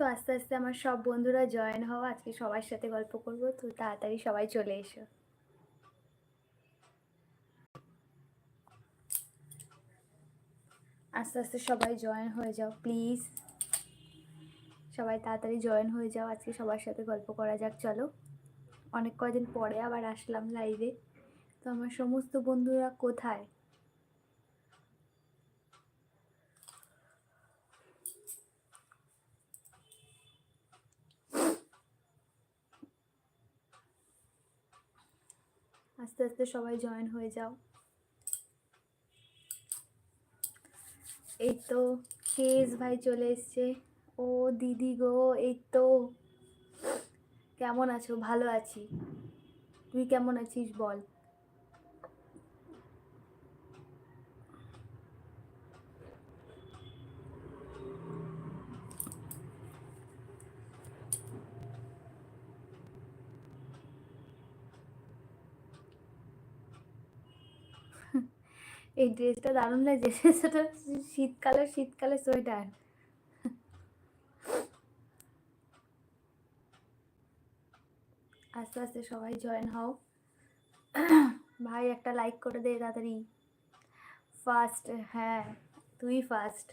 তো আস্তে আস্তে আমার সব বন্ধুরা জয়েন হওয়া, আজকে সবার সাথে গল্প করব, তো তাড়াতাড়ি সবাই চলে এসো। আস্তে আস্তে সবাই জয়েন হয়ে যাও প্লিজ সবাই তাড়াতাড়ি জয়েন হয়ে যাও, আজকে সবার সাথে গল্প করা যাক, চলো। অনেক কদিন পরে আবার আসলাম লাইভে তো আমার সমস্ত বন্ধুরা কোথায়? আস্তে সবাই জয়েন হয়ে যাও। এই তো কেস ভাই চলে এসছে। ও দিদি গো এই তো কেমন আছো? ভালো আছি। তুই কেমন আছিস বল? এই ড্রেসটা দারুণ লাগছে। সেটা শীতকালে শীতকালে সোয়েটার আস্তে আস্তে সবাই জয়েন হও। ভাই, একটা লাইক করে দে তাড়াতাড়ি। ফার্স্ট হ্যাঁ তুই first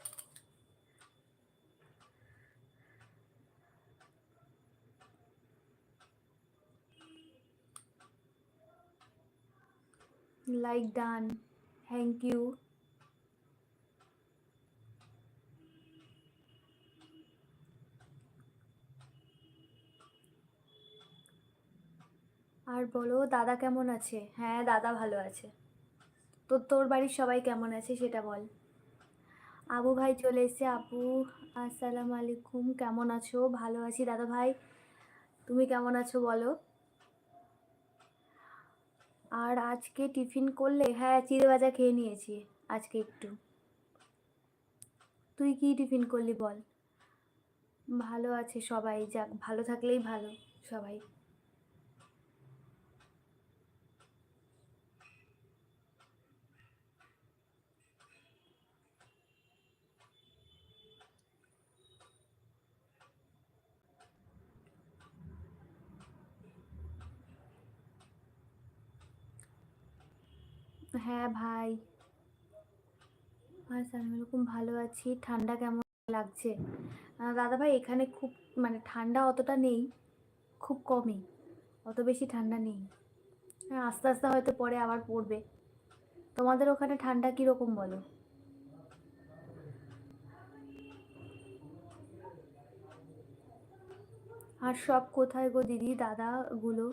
like done thank you আর বলো, দাদা কেমন আছে? হ্যাঁ দাদা ভালো আছে। তো তোর বাড়ির সবাই কেমন আছে সেটা বল। আবু ভাই চলে এসছে। আপু আসসালামু আলাইকুম। কেমন আছো? ভালো আছি দাদা ভাই। তুমি কেমন আছো বলো? আর আজকে টিফিন করলে হ্যাঁ চিড়ে ভাজা খেয়ে নিয়েছি, আজকে একটু। তুই কি টিফিন করলি বল? ভালো আছে সবাই, যাক, ভালো থাকলেই ভালো, সবাই। হ্যাঁ ভাই। হ্যাঁ স্যার এরকম ভালো আছি। ঠান্ডা কেমন লাগছে? দাদা ভাই, এখানে খুব মানে ঠান্ডা অতটা নেই, খুব কমই, অত বেশি ঠান্ডা নেই। হ্যাঁ আস্তে আস্তে হয়তো পরে আবার পড়বে। তোমাদের ওখানে ঠান্ডা কীরকম বলো? আর সব কোথায় গো দিদি, দাদাগুলো?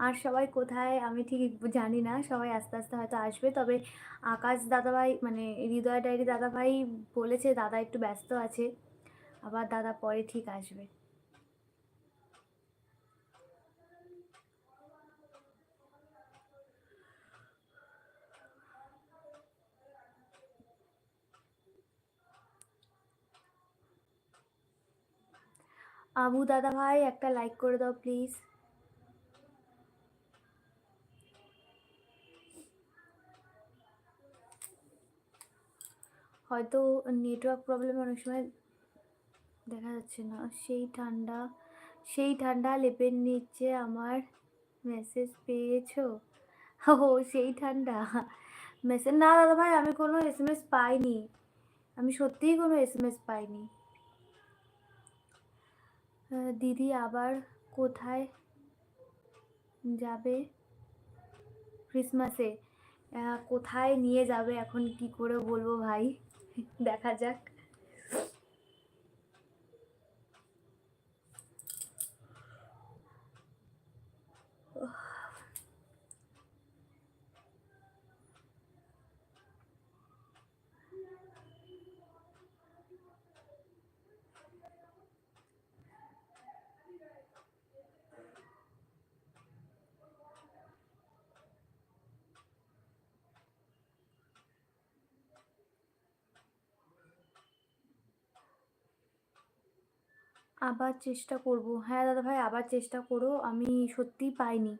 আর সবাই কোথায় আমি ঠিক জানি না, সবাই আস্তে আস্তে হয়তো আসবে। তবে আকাশ দাদাভাই মানে হৃদয় ডায়েরি দাদাভাই বলেছে, দাদা একটু ব্যস্ত আছে, আবার দাদা পরে ঠিক আসবে। আবু দাদা ভাই একটা লাইক করে দাও প্লিজ হয়তো নেটওয়ার্ক প্রবলেম অনেক সময় দেখা যাচ্ছে না। সেই ঠান্ডা সেই ঠান্ডা লেপের নিচে আমার মেসেজ পেয়েছ? ও, সেই ঠান্ডা মেসেজ না দাদা ভাই, আমি কোনো এস এম এস পাইনি। আমি সত্যিই কোনো এস এম এস পাইনি দিদি আবার কোথায় যাবে ক্রিসমাসে কোথায় নিয়ে যাবে? এখন কি করে বলব ভাই? দেখা যাক। আবার চেষ্টা করব। হ্যাঁ দাদা ভাই, আবার চেষ্টা করো। আমি সত্যিই পাইনি।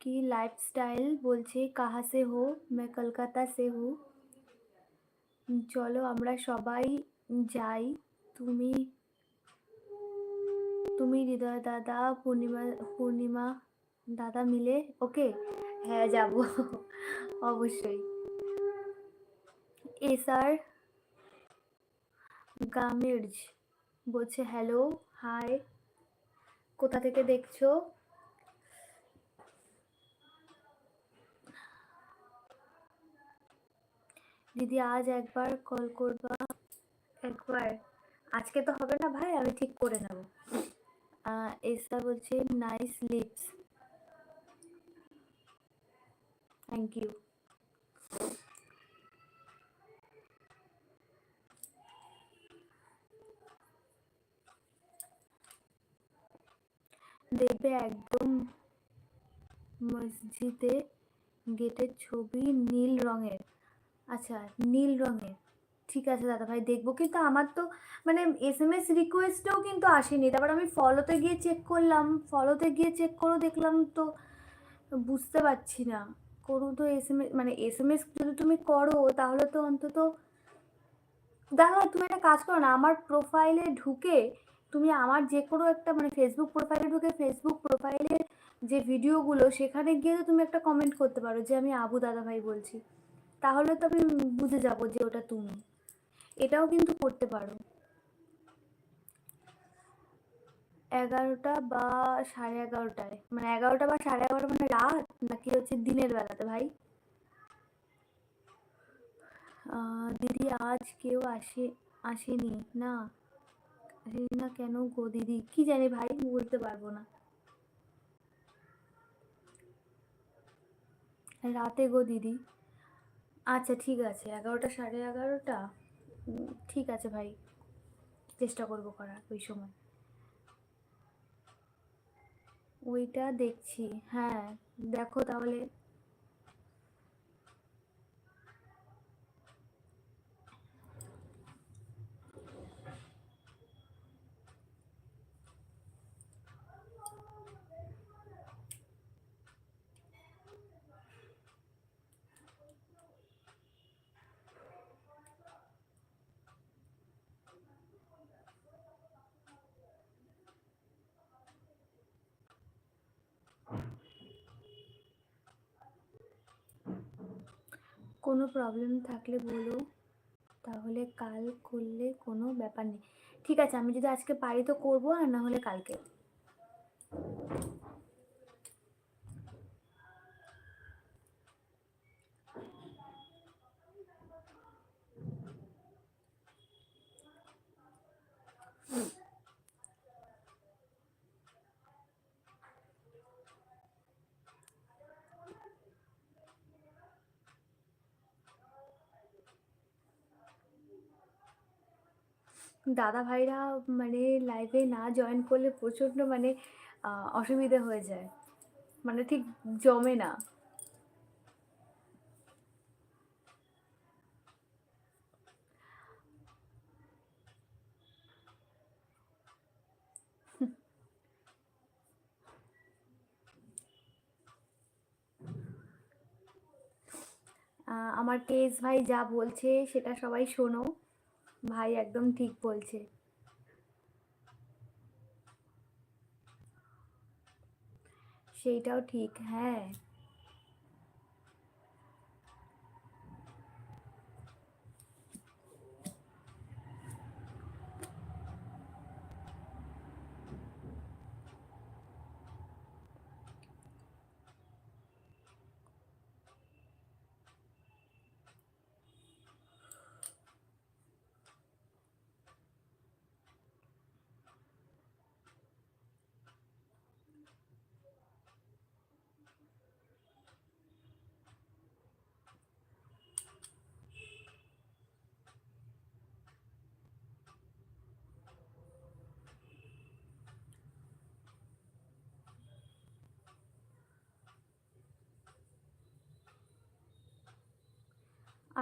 কি লাইফস্টাইল বলছে? কাহা সে হো? मैं কলকাতা সে হু। চলো, আমরা সবাই যাই। তুমি তুমি হৃদয় দাদা, পূর্ণিমা পূর্ণিমা দাদা মিলে। ওকে হ্যাঁ যাব। অবশ্যই। এসআর গামির্জ বলছে, হ্যালো, হাই, কোথা থেকে দেখছ? দিদি, আজ একবার কল করবা? একবার? আজকে তো হবে না ভাই, আমি ঠিক করে নেব। এসা বলছে, নাইস লিপস। থ্যাংক ইউ দেখবে একদম মসজিদে গেটের ছবি নীল রঙের। আচ্ছা নীল রঙের। ঠিক আছে দাদা ভাই দেখব। কিন্তু আমার তো মানে এস এম এস রিকোয়েস্টেও কিন্তু আসেনি। তারপর আমি ফলোতে গিয়ে চেক করলাম। ফলোতে গিয়ে চেক করেও দেখলাম তো বুঝতে পারছি না। করো তো এস এম এস মানে এস এম এস যদি তুমি করো, তাহলে তো অন্তত দেখো, তুমি একটা কাজ করো না, আমার প্রোফাইলে ঢুকে তুমি আমার যে কোনো একটা মানে ফেসবুক প্রোফাইলে ঢুকে ফেসবুক প্রোফাইলের যে ভিডিওগুলো, সেখানে গিয়ে তো তুমি একটা কমেন্ট করতে পারো যে আমি আবু দাদা ভাই বলছি। তাহলে তো আমি বুঝে যাব যে ওটা তুমি। এটাও কিন্তু করতে পারো। এগারোটা বা সাড়ে এগারোটায়। মানে এগারোটা বা সাড়ে এগারোটা মানে রাত, নাকি হচ্ছে দিনের বেলাতে ভাই? দিদি আজ কেউ আসে, আসেনি, না। আসেনি না কেন গো দিদি? কি জানি ভাই, বলতে পারব না। রাতে গো দিদি। আচ্ছা ঠিক আছে, এগারোটা সাড়ে এগারোটা? ঠিক আছে ভাই, চেষ্টা করব করার ওই সময়। ওইটা দেখছি হ্যাঁ দেখো তাহলে। কোনো প্রবলেম থাকলে বলো। তাহলে কাল করলে কোনো ব্যাপার নেই। ঠিক আছে, আমি যদি আজকে পারি তো করব, আর না হলে কালকে। দাদা ভাইরা মানে লাইভে না জয়েন করলে প্রচণ্ড মানে অসুবিধে হয়ে যায়। মানে ঠিক জমে না। আমার তেজ ভাই যা বলছে সেটা সবাই শোনো। ভাই একদম ঠিক বলছে। সেইটাও ঠিক হ্যাঁ।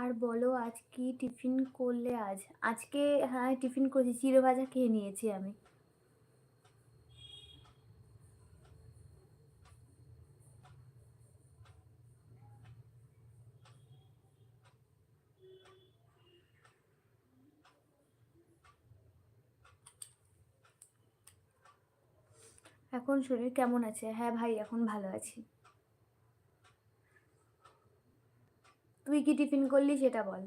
আর বলো আজ কি টিফিন করলে আজ? আজকে হ্যাঁ টিফিন করেছি চিড়ে ভাজা খেয়ে নিয়েছি আমি। এখন শরীর কেমন আছে? হ্যাঁ ভাই, এখন ভালো আছি। তুই কি টিফিন করলি সেটা বল।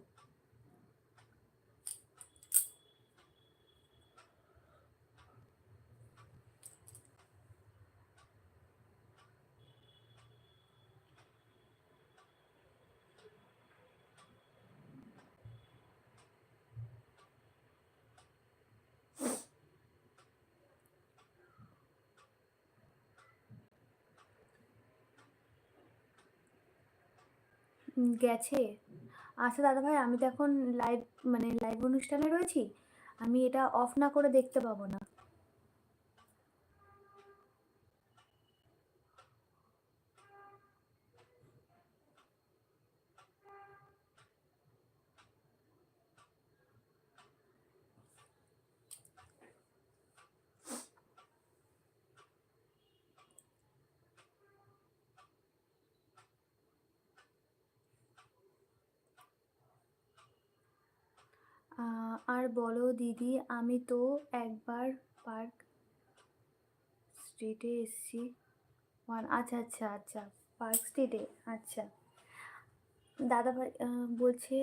গেছে। আচ্ছা দাদা ভাই আমি তো এখন লাইভ মানে লাইভ অনুষ্ঠানে রয়েছি। আমি এটা অফ না করে দেখতে পাবো না। আর বলো দিদি, আমি তো একবার পার্ক স্ট্রিটে এসেছি। ওয়ান আচ্ছা আচ্ছা আচ্ছা পার্ক স্ট্রিটে আচ্ছা। দাদাভাই বলছে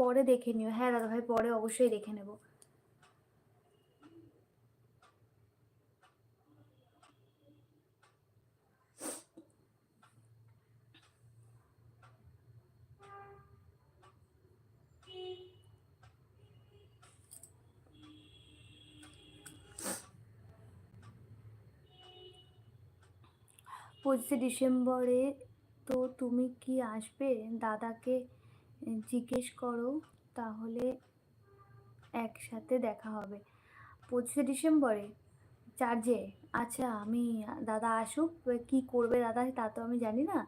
পরে দেখে নিও। হ্যাঁ দাদাভাই, পরে অবশ্যই দেখে নেব। পঁচিশে ডিসেম্বরে তো তুমি কি আসবে? দাদাকে জিজ্ঞেস করো, তাহলে একসাথে দেখা হবে। পঁচিশে ডিসেম্বরে? চার্জে? আচ্ছা আমি, দাদা আসুক কি করবে দাদা তা তো আমি জানি না।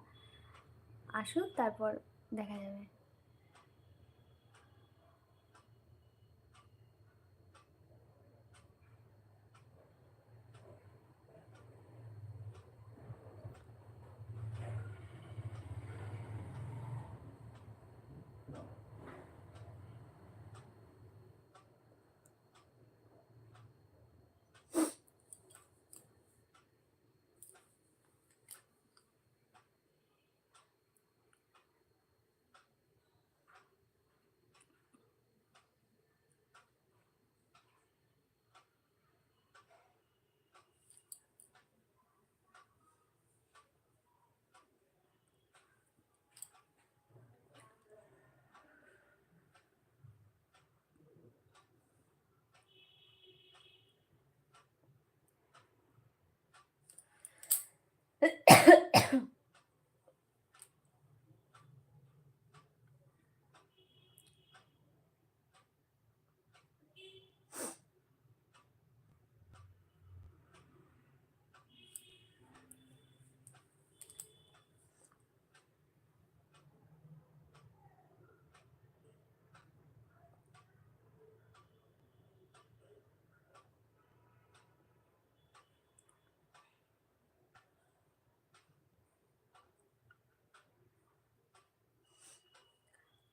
আসুক, তারপর দেখা যাবে।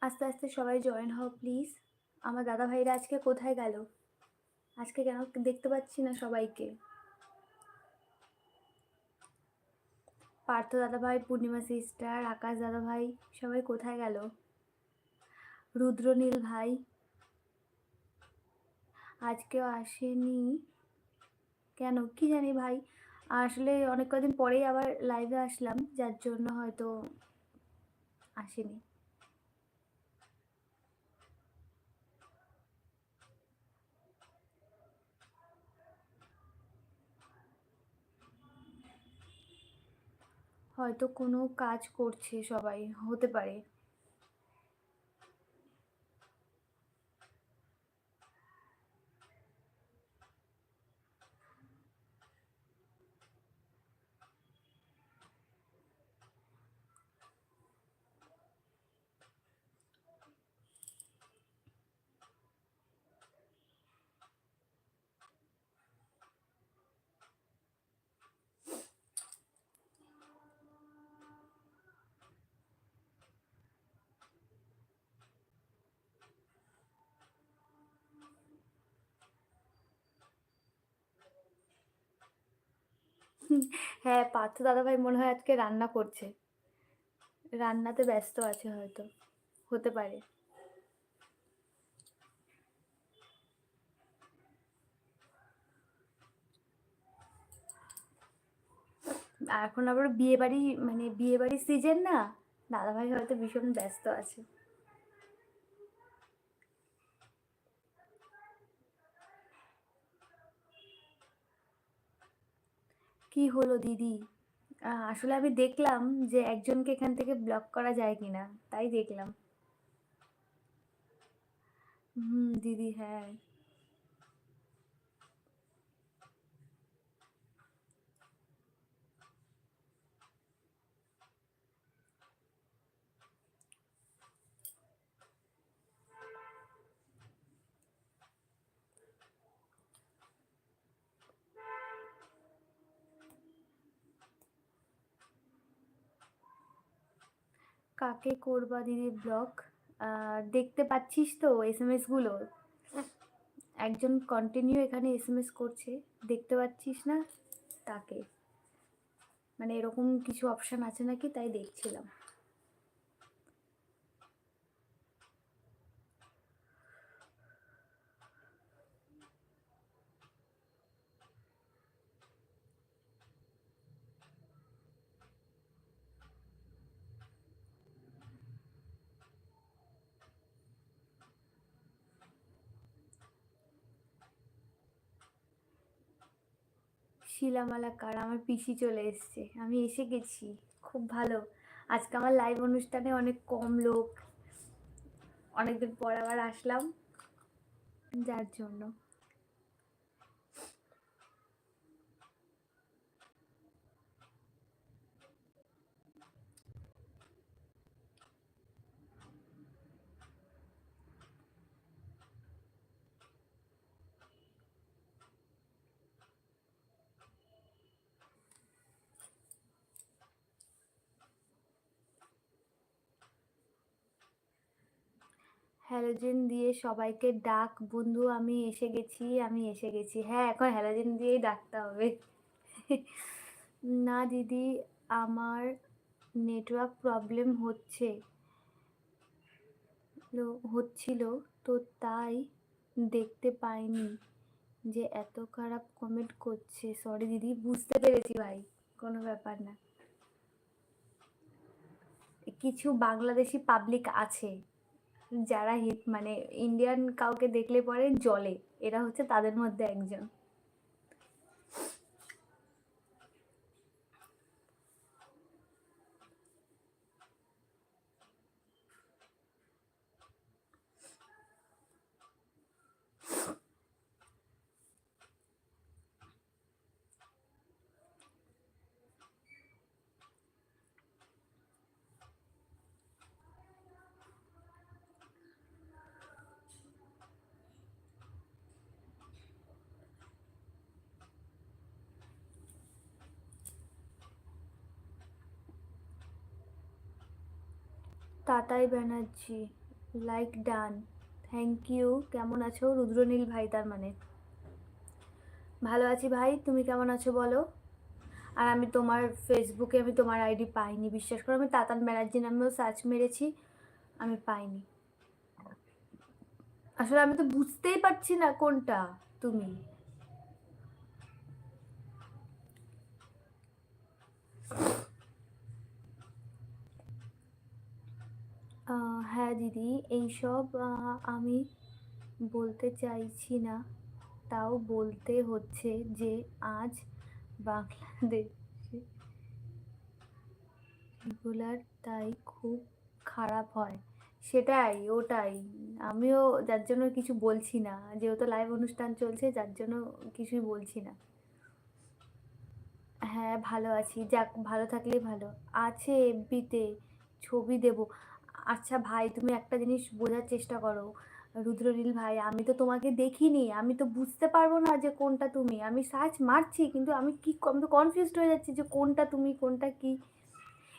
আস্তে আস্তে সবাই জয়েন হও প্লিজ আমার দাদা ভাইরা আজকে কোথায় গেল? আজকে কেন দেখতে পাচ্ছি না সবাইকে। পার্থ দাদা ভাই পূর্ণিমা সিস্টার আকাশ দাদা ভাই সবাই কোথায় গেল? রুদ্রনীল ভাই, আজকেও আসেনি। কেন? কি জানি ভাই। আসলে অনেক কদিন পরেই আবার লাইভে আসলাম, যার জন্য হয়তো আসেনি। হয়তো কোনো কাজ করছে সবাই হতে পারে। হ্যাঁ, পার্থ দাদাভাই মনে হয় আজকে রান্না করছে। রান্নাতে ব্যস্ত আছে হয়তো। হতে পারে। এখন আবার বিয়েবাড়ি মানে বিয়েবাড়ির সিজন না? দাদাভাই হয়তো ভীষণ ব্যস্ত আছে। কি হলো দিদি? আসলে আমি দেখলাম যে একজনকে এখান থেকে ব্লক করা যায় কিনা, তাই দেখলাম। হুম, দিদি হ্যাঁ। কাকে করবা দিদি ব্লক? দেখতে পাচ্ছিস তো এস এমগুলো? একজন কন্টিনিউ এখানে এস এম এস করছে। দেখতে পাচ্ছিস না? তাকে। মানে এরকম কিছু অপশান আছে নাকি তাই দেখছিলাম। শিলামালা কার? আমার পিসি চলে এসছে। আমি এসে গেছি। খুব ভালো। আজকে আমার লাইভ অনুষ্ঠানে অনেক কম লোক। অনেকদিন পর আবার আসলাম। যার জন্য। হ্যালোজেন দিয়ে সবাইকে ডাক, বন্ধু, আমি এসে গেছি, আমি এসে গেছি। হ্যাঁ এখন হ্যালোজেন দিয়েই ডাকতে হবে। না, দিদি, আমার নেটওয়ার্ক প্রবলেম হচ্ছে। হচ্ছিল, তো তাই দেখতে পাইনি যে এত খারাপ কমেন্ট করছে। সরি দিদি, বুঝতে পেরেছি ভাই, কোনো ব্যাপার না। কিছু বাংলাদেশি পাবলিক আছে যারা হিট মানে ইন্ডিয়ান কাউকে দেখলে পরে জলে এরা হচ্ছে তাদের মধ্যে একজন। Tatai Banerjee like done thank you কেমন আছো? রুদ্রনীল ভাই তার মানে। ভালো আছি ভাই, তুমি কেমন আছো বলো? আর আমি তোমার ফেসবুকে আমি তোমার আইডি পাইনি, বিশ্বাস করো, আমি তাতান ব্যানার্জি নামেও সার্চ মেরেছি, আমি পাইনি। আসলে আমি তো বুঝতেই পারছি না কোনটা, তুমি। হ্যাঁ দিদি, এইসব আমি বলতে চাইছি না। তাও বলতে হচ্ছে যে, আজ বাংলাদেশে রেগুলার তাই খুব খারাপ হয়। সেটাই, ওটাই। আমিও যার জন্য কিছু বলছি না। যেহেতু লাইভ অনুষ্ঠান চলছে, যার জন্য কিছুই বলছি না। হ্যাঁ ভালো আছি। যাক, ভালো থাকলেই ভালো। আছে এফবিতে ছবি দেব। আচ্ছা ভাই, তুমি একটা জিনিস বোঝার চেষ্টা করো। রুদ্রনীল ভাই, আমি তো তোমাকে দেখিনি। আমি তো বুঝতে পারব না যে কোনটা তুমি। আমি সার্চ মারছি, কিন্তু আমি কি আমি তো কনফিউজড হয়ে যাচ্ছি যে কোনটা তুমি, কোনটা কি।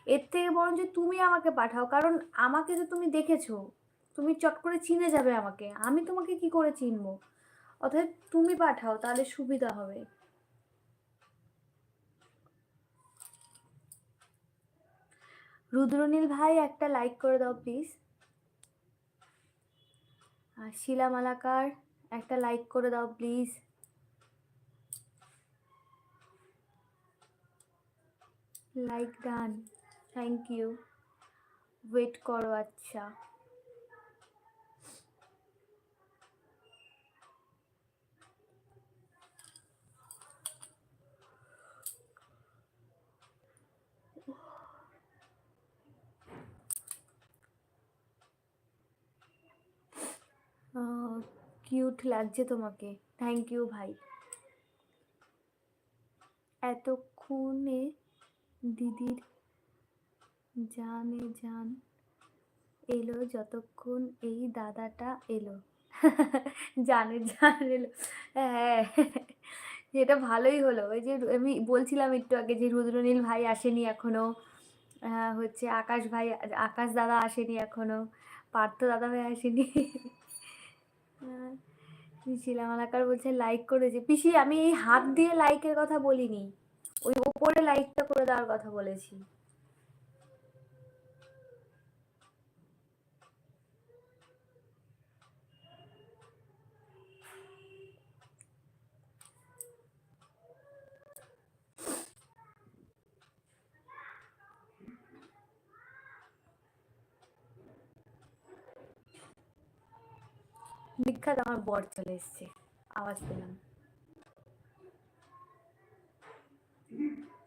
এর থেকে বরঞ্চ তুমি আমাকে পাঠাও, কারণ আমাকে তো তুমি দেখেছ, তুমি চট করে চিনে যাবে আমাকে। আমি তোমাকে কি করে চিনবো? অতএব তুমি পাঠাও, তাহলে সুবিধা হবে। রুদ্রনীল ভাই, একটা লাইক করে দাও প্লিজ আর শিলা মালাকার, একটা লাইক করে দাও please like done thank you wait করো আচ্ছা। কিউট লাগছে তোমাকে। থ্যাংক ইউ ভাই। এতক্ষণে দিদির জানে জান এলো, যতক্ষণ এই দাদাটা এলো। জানে জান এলো। হ্যাঁ এটা ভালোই হলো। ওই যে আমি বলছিলাম একটু আগে যে রুদ্রনীল ভাই আসেনি এখনও হচ্ছে আকাশ ভাই, আকাশ দাদা আসেনি এখনও, পার্থ দাদা ভাই আসেনি। শিলামালাকার বলছে লাইক করেছে। পিসি, আমি এই হাত দিয়ে লাইকের কথা বলিনি। ওই ওপরে লাইকটা করে দেওয়ার কথা বলেছি। বিখ্যাত আমার বর চলে এসছে। আওয়াজ পেলাম।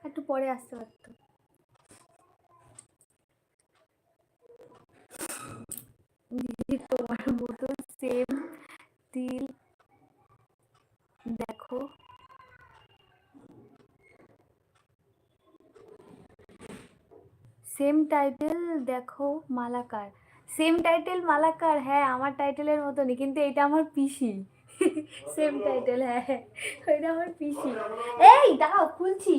একটু পরে আসতে পারতো। তোমার মতো সেম তিল, দেখো। সেম টাইটেল দেখো, মালাকার। সেম টাইটেল মালাকার হ্যাঁ আমার টাইটেলের মতনই, কিন্তু এটা আমার পিসি। সেম টাইটেল হ্যাঁ এটা আমার পিসি। এই দাও খুলছি।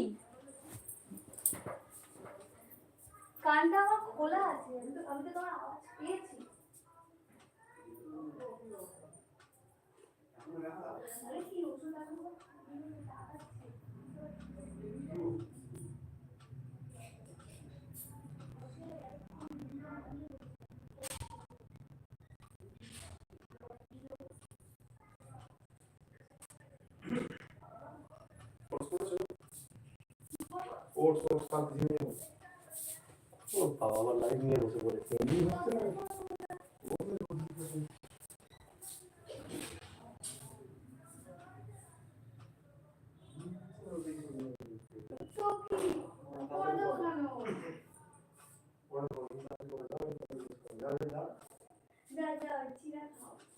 কানটা আমার খোলা আছে, আমি তো তোমার আওয়াজ পেয়েছি। আরে কি ওষুধ ওটস ওটস কাল দিয়ে ও বাবা আবার লাইভ নিয়ে বসে পড়েছে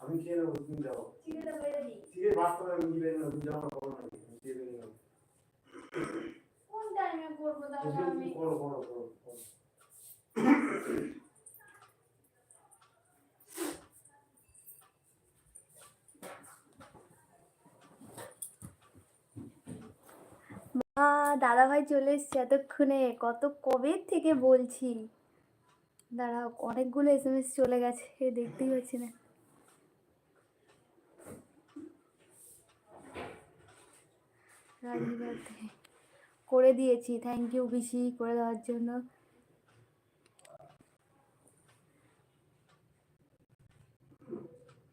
আমি খেয়ে নেব তুমি যাও চিড়ে ভাত করে আমি দিবে না তুমি যাও না করো না চিড়ে নিয়ে কোন টাইমে তাহলে আমি করো করো করো মা দাদা ভাই চলে এসছে এতক্ষণে কত কবে থেকে বলছি। দাঁড়াও অনেকগুলো এস এম এস চলে গেছে দেখতেই হচ্ছে না। করে দিয়েছি। থ্যাংক ইউ বেশি, করে দেওয়ার জন্য।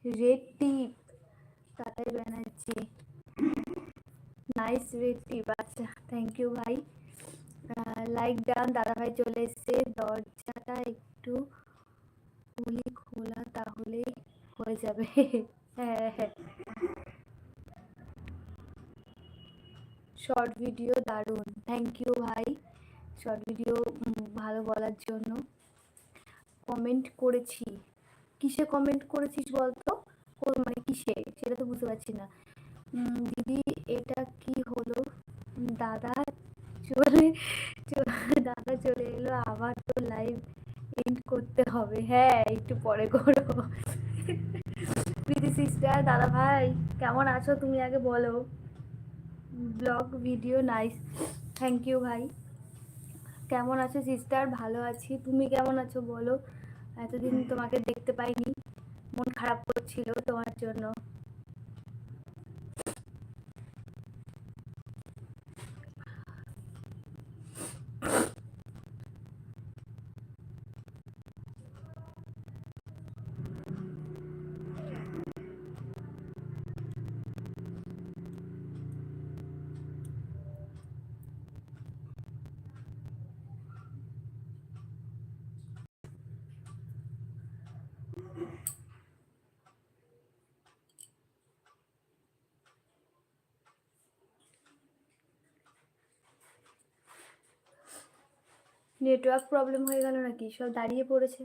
রেড টিপ তাই ব্যানার্জি নাইস রেড টিপ আচ্ছা থ্যাংক ইউ ভাই। লাইক ডান দাদা ভাই চলে এসছে। দরজাটা একটু খুলি খোলা তাহলেই হয়ে যাবে। হ্যাঁ হ্যাঁ। শর্ট ভিডিও দারুণ। থ্যাংক ইউ ভাই। শর্ট ভিডিও ভালো বলার জন্য। কমেন্ট করেছি। কিসে কমেন্ট করেছিস বলতো? মানে কিসে? সেটা তো বুঝতে পারছি না। দিদি, এটা কি হলো? দাদা চলে দাদা চলে এলো। আবার তো লাইভ এন্ড করতে হবে। হ্যাঁ একটু পরে করো। প্রীতি সিস্টার দাদা ভাই, কেমন আছো? তুমি আগে বলো। Blog video nice thank you ভাই। কেমন আছো সিস্টার ভালো আছি। তুমি কেমন আছো, বলো? এতদিন তোমাকে দেখতে পাইনি। মন খারাপ করছিল তোমার জন্য। নেটওয়ার্ক প্রবলেম হয়ে গেল নাকি? সব দাঁড়িয়ে পড়েছে।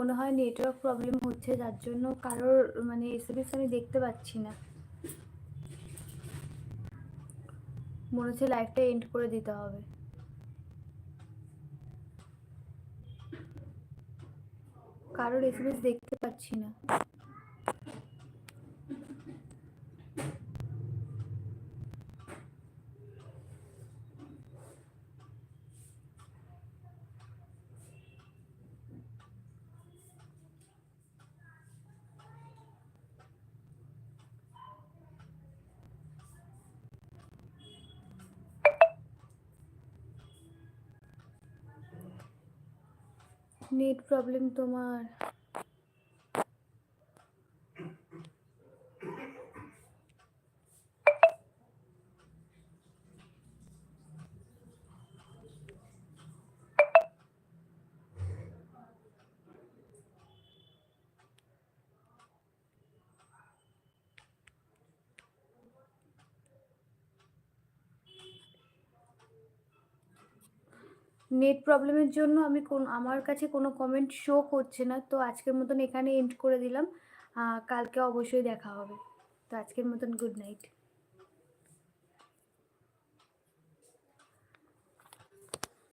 মনে হয় নেটওয়ার্ক প্রবলেম হচ্ছে, যার জন্য কারোর মানে এসএমএস আমি দেখতে পাচ্ছি না। মনে হচ্ছে লাইফটা এন্ড করে দিতে হবে। কারোর এসএমএস দেখতে পাচ্ছি না। নেট প্রবলেম তোমার? নেট প্রবলেমের জন্য আমি কোন, আমার কাছে কোনো কমেন্ট শো করছে না। তো আজকের মতন এখানে এন্ড করে দিলাম। কালকে অবশ্যই দেখা হবে। তো আজকের মতন গুড নাইট